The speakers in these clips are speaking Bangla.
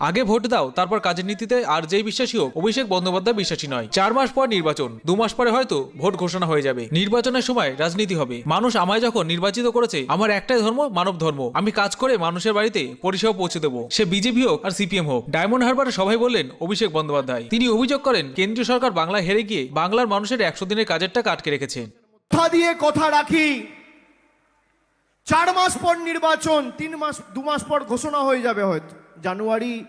আগে ভোট দাও, তারপর কাজের নীতিতে আর যেই বিশ্বাসী হোক অভিষেক বন্দ্যোপাধ্যায় বিশ্বাসী নয়। চার মাস পর নির্বাচন, দু মাস পরে হয়তো ভোট ঘোষণা হয়ে যাবে। নির্বাচনের সময় রাজনীতি হবে। মানুষ আমায় যখন নির্বাচিত করেছে, আমার একটাই ধর্ম, মানব ধর্ম। আমি কাজ করে মানুষের বাড়িতে পরিষেবা পৌঁছে দেবো। সে বিজেপি হোক আর সিপিএম হোক। ডায়মন্ড হারবারে সবাই বললেন অভিষেক বন্দ্যোপাধ্যায়। তিনি অভিযোগ করেন, কেন্দ্রীয় সরকার বাংলায় হেরে গিয়ে বাংলার মানুষের একশো দিনের কাজের টাকা আটকে রেখেছে। কথা দিয়ে কথা রাখি। চার মাস পর নির্বাচন, তিন মাস, দু মাস পর ঘোষণা হয়ে যাবে হয়তো। জানুয়ারি,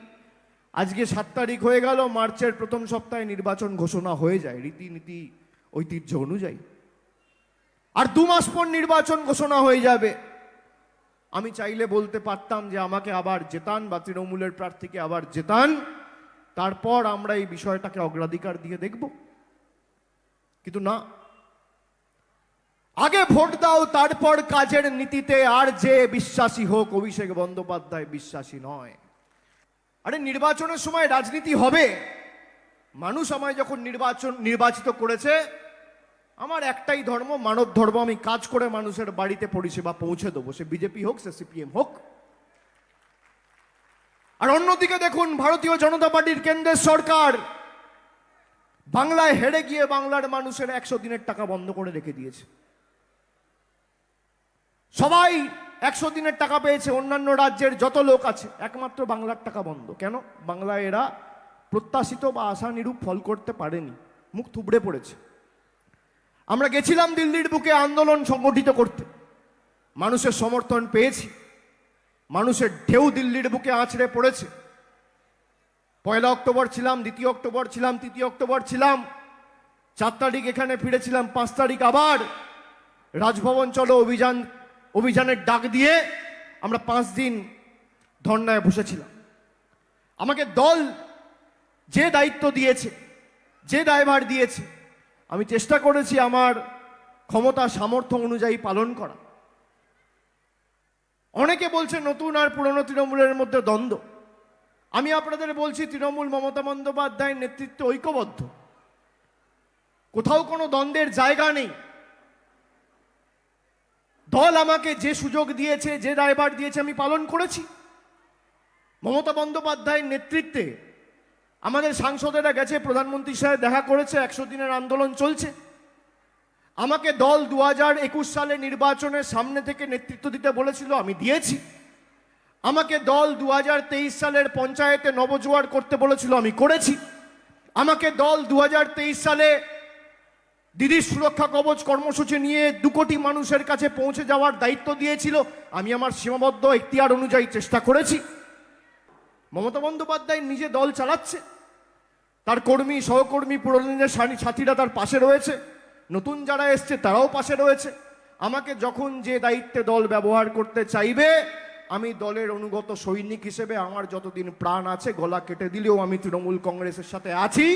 আজকে সাত তারিখ হয়ে গেল, মার্চের প্রথম সপ্তাহে নির্বাচন ঘোষণা হয়ে যায়, রীতিনীতি, ঐতিহ্য অনুযায়ী। আর দু মাস পর নির্বাচন ঘোষণা হয়ে যাবে। আমি চাইলে বলতে পারতাম যে আমাকে আবার জেতান বা তৃণমূলের প্রার্থীকে আবার জেতান। তারপর আমরা এই বিষয়টাকে অগ্রাধিকার দিয়ে দেখব। কিন্তু না। আগে ভোট দাও, তারপর কাজের নীতিতে আর যে বিশ্বাসী হোক, অভিষেক বন্দ্যোপাধ্যায় বিশ্বাসী নয়। আরে নির্বাচনের সময় রাজনীতি হবে। মানুষ আমায় যখন নির্বাচন, নির্বাচিত করেছে, আমার একটাই ধর্ম, মানব ধর্ম, আমি কাজ করে মানুষের বাড়িতে পরিষেবা পৌঁছে দেবো। সে বিজেপি হোক, সে সিপিএম হোক। আর অন্যদিকে দেখুন, ভারতীয় জনতা পার্টির কেন্দ্রের সরকার বাংলায় হেরে গিয়ে বাংলার মানুষের একশো দিনের টাকা বন্ধ করে রেখে দিয়েছে। সবাই একশো দিনের টাকা পেয়েছে অন্যান্য রাজ্যের যত লোক আছে, একমাত্র বাংলার টাকা বন্ধ। কেন? বাংলায় এরা প্রত্যাশিত বা আশানিরূপ ফল করতে পারেনি। মুখ থুবড়ে পড়েছে। আমরা গেছিলাম দিল্লির বুকে আন্দোলন সংগঠিত করতে। মানুষের সমর্থন পেয়েছি। মানুষের ঢেউ দিল্লির বুকে আছড়ে পড়েছে। পয়লা অক্টোবর ছিলাম, দ্বিতীয় অক্টোবর ছিলাম, তৃতীয় অক্টোবর ছিলাম। চার তারিখ এখানে ফিরেছিলাম, পাঁচ তারিখ আবার। রাজভবন চলো, অভিযান অভিযানের ডাক দিয়ে আমরা পাঁচ দিন ধর্নায় বসেছিলাম। আমাকে দল যে দায়িত্ব দিয়েছে, যে দায়ভার দিয়েছে, আমি চেষ্টা করেছি আমার ক্ষমতা, সামর্থ্য অনুযায়ী পালন করা। অনেকে বলছে নতুন আর পুরনো তৃণমূলের মধ্যে দ্বন্দ্ব। আমি আপনাদের বলছি, তৃণমূল মমতা বন্দ্যোপাধ্যায়ের নেতৃত্বে ঐক্যবদ্ধ। কোথাও কোনো দ্বন্দ্বের জায়গা নেই। দল আমাকে যে সুযোগ দিয়েছে, যে দায়ভার দিয়েছে আমি পালন করেছি। মমতা বন্দ্যোপাধ্যায়ের নেতৃত্বে আমাদের সাংসদেরা গেছে প্রধানমন্ত্রীর সাথে দেখা করেছে, একশো দিনের আন্দোলন চলছে। আমাকে দল দু হাজার একুশ সালে নির্বাচনের সামনে থেকে নেতৃত্ব দিতে বলেছিল, আমি দিয়েছি। আমাকে দল দু হাজার তেইশ সালের পঞ্চায়েতে নবজোয়ার করতে বলেছিল, আমি করেছি। আমাকে দল দু হাজার তেইশ সালে দিদির সুরক্ষা কবচ কর্মসূচি নিয়ে দু কোটি মানুষের কাছে পৌঁছে যাওয়ার দায়িত্ব দিয়েছিল। আমি আমার সীমাবদ্ধ এখতিয়ার অনুযায়ী চেষ্টা করেছি। মমতা বন্দ্যোপাধ্যায় নিজে দল চালাচ্ছে। তার কর্মী, সহকর্মী পুরোদিনের সাথীরা তার পাশে রয়েছে। নতুন যারা এসছে, তারাও পাশে রয়েছে। আমাকে যখন যে দায়িত্বে দল ব্যবহার করতে চাইবে, আমি দলের অনুগত সৈনিক হিসেবে আমার যতদিন প্রাণ আছে, গলা কেটে দিলেও আমি তৃণমূল কংগ্রেসের সাথে আছি।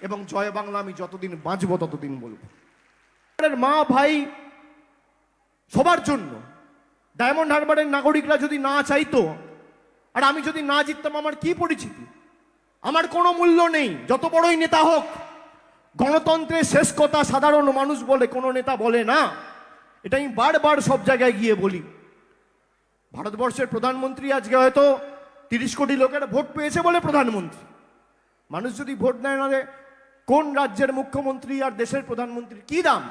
এবং জয় বাংলা আমি যতদিন বাঁচবো ততদিন বলব। মা ভাই সবার জন্য ডায়মন্ড হারবারের নাগরিকরা যদি না চাইতো, আর আমি যদি না জিততাম, আমার কি পরিচিতি? আমার কোনো মূল্য নেই, যত বড়ই নেতা হোক। গণতন্ত্রের শেষ কথা সাধারণ মানুষ বলে, কোনো নেতা বলে না। এটা আমি বারবার সব জায়গায় গিয়ে বলি। ভারতবর্ষের প্রধানমন্ত্রী আজকে হয়তো তিরিশ কোটি লোকের ভোট পেয়েছে বলে প্রধানমন্ত্রী। মানুষ যদি ভোট দেয় না কোন রাজ্যের মুখ্যমন্ত্রী আর দেশের প্রধানমন্ত্রীর কি দাম?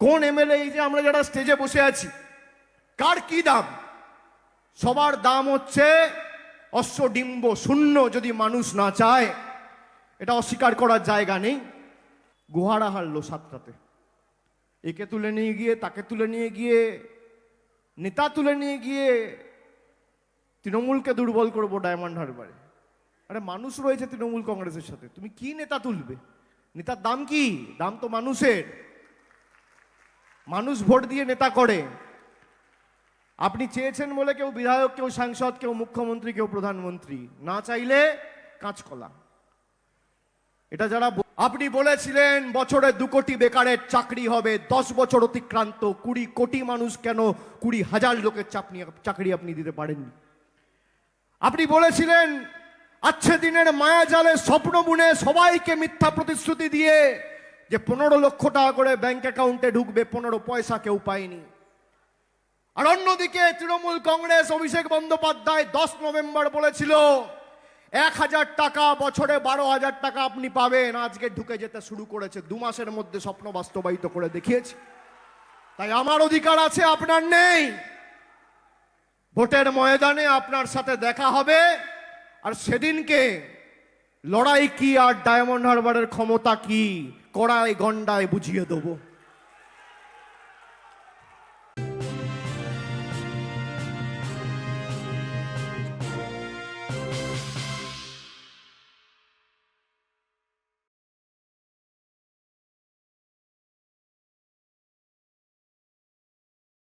কোন এমএলএ এই যে আমরা যারা স্টেজে বসে আছি, কার কি দাম? সবার দাম হচ্ছে অশ্বডিম্ব শূন্য যদি মানুষ না চায়, এটা অস্বীকার করার জায়গা নেই। গুহারা হারলো সাতটাতে। একে তুলে নিয়ে গিয়ে, তাকে তুলে নিয়ে গিয়ে, নেতা তুলে নিয়ে গিয়ে, তৃণমূলকে দুর্বল করব ডায়মন্ড হারবারে। আরে মানুষ রয়েছে তৃণমূল কংগ্রেসের সাথে। তুমি কি নেতা তুলবে? নেতার দাম কি? দাম তো মানুষের। মানুষ ভোট দিয়ে নেতা করে। আপনি চেয়েছেন বলে কেউ বিধায়ক, কেউ সাংসদ, কেউ মুখ্যমন্ত্রী, কেউ প্রধানমন্ত্রী। না চাইলে কাঁচকলা এটা যারা আপনি বলেছিলেন, বছরে দু কোটি বেকারের চাকরি হবে, দশ বছর অতিক্রান্ত, কুড়ি কোটি মানুষ কেন কুড়ি হাজার লোকের চাকরি চাকরি আপনি দিতে পারেননি? আপনি বলেছিলেন আচ্ছে দিনের মায়া জালে স্বপ্ন বুনে সবাইকে মিথ্যা প্রতিশ্রুতি দিয়ে যে পনেরো লক্ষ টাকা করে ব্যাংক অ্যাকাউন্টে ঢুকবে, পনেরো পয়সা কেউ পায়নি। আর অন্যদিকে তৃণমূল কংগ্রেস অভিষেক বন্দ্যোপাধ্যায় দশ নভেম্বর বলেছিল, এক হাজার টাকা বছরে বারো হাজার টাকা আপনি পাবেন, আজকে ঢুকে যেতে শুরু করেছে। দু মাসের মধ্যে স্বপ্ন বাস্তবায়িত করে দেখিয়েছে। তাই আমার অধিকার আছে, আপনার নেই। ভোটের ময়দানে আপনার সাথে দেখা হবে। আর সেদিনকে লড়াই কি আর ডায়মন্ড হারবারের ক্ষমতা কি? কড়াই গন্ডায় বুঝিয়ে দেবো।